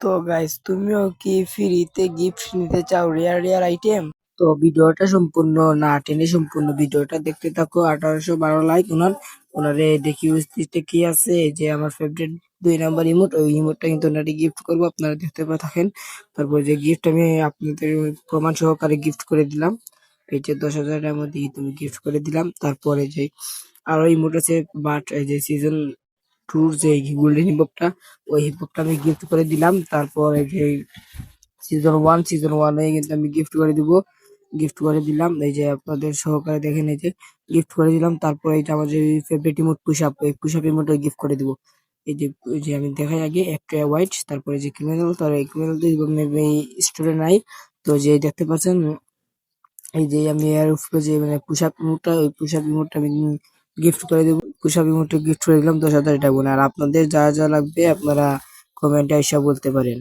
তো গাইস তুমিও কি ফ্রিতে গিফট নিতে চাও রেয়ার রেয়ার আইটেম তো ভিডিওটা সম্পূর্ণ না টেনে সম্পূর্ণ ভিডিওটা দেখতে থাকো। আঠারোশো বারো লাইক ওনার ওনারে দেখি কি আছে? যে আমার ফেভারিট দুই নাম্বার ইমোট ওই ইমোটটা কিন্তু ওনারে গিফট করব, আপনারা দেখতে পা থাকেন। তারপর যে গিফট আমি আপনাদের প্রমাণ সহকারে গিফট করে দিলাম, এই যে দশ হাজারের মধ্যে তুমি গিফট করে দিলাম। তারপরে যে আরও ইমোট আছে বাট এই যে সিজন ট্যুর যে গোল্ডেন হিপহপটা ওই হিপহপটা আমি গিফট করে দিলাম। তারপর এই যে সিজন ওয়ান সিজন ওয়ানে কিন্তু আমি গিফট করে দিব। গিফট করে দিলাম। এই যে আপনাদের সহকারে দেখেন এই যে গিফট করে দিলাম। তারপর এই যে আমার যে ফেভারিট ইমোট পুশ আপ এই পুশ আপ ইমোট গিফট করে দিব। এই যে এই যে আমি দেখাই আগে, একটা হোয়াইট তারপরে যে ক্রিমিনাল তার এই ক্রিমিনাল স্টুডেন্ট নাই। তো যে দেখতে পাচ্ছেন, এই যে আমি এর উপরে যে মানে পুশ আপ ইমোটটা ওই পুশ আপ ইমোটটা আমি গিফট করে দেবো। পুশ মোটর গিফট করে দিলাম, দশ হাজার টাকা আর আপনাদের যা যা লাগবে আপনারা কমেন্টে এসে বলতে পারেন।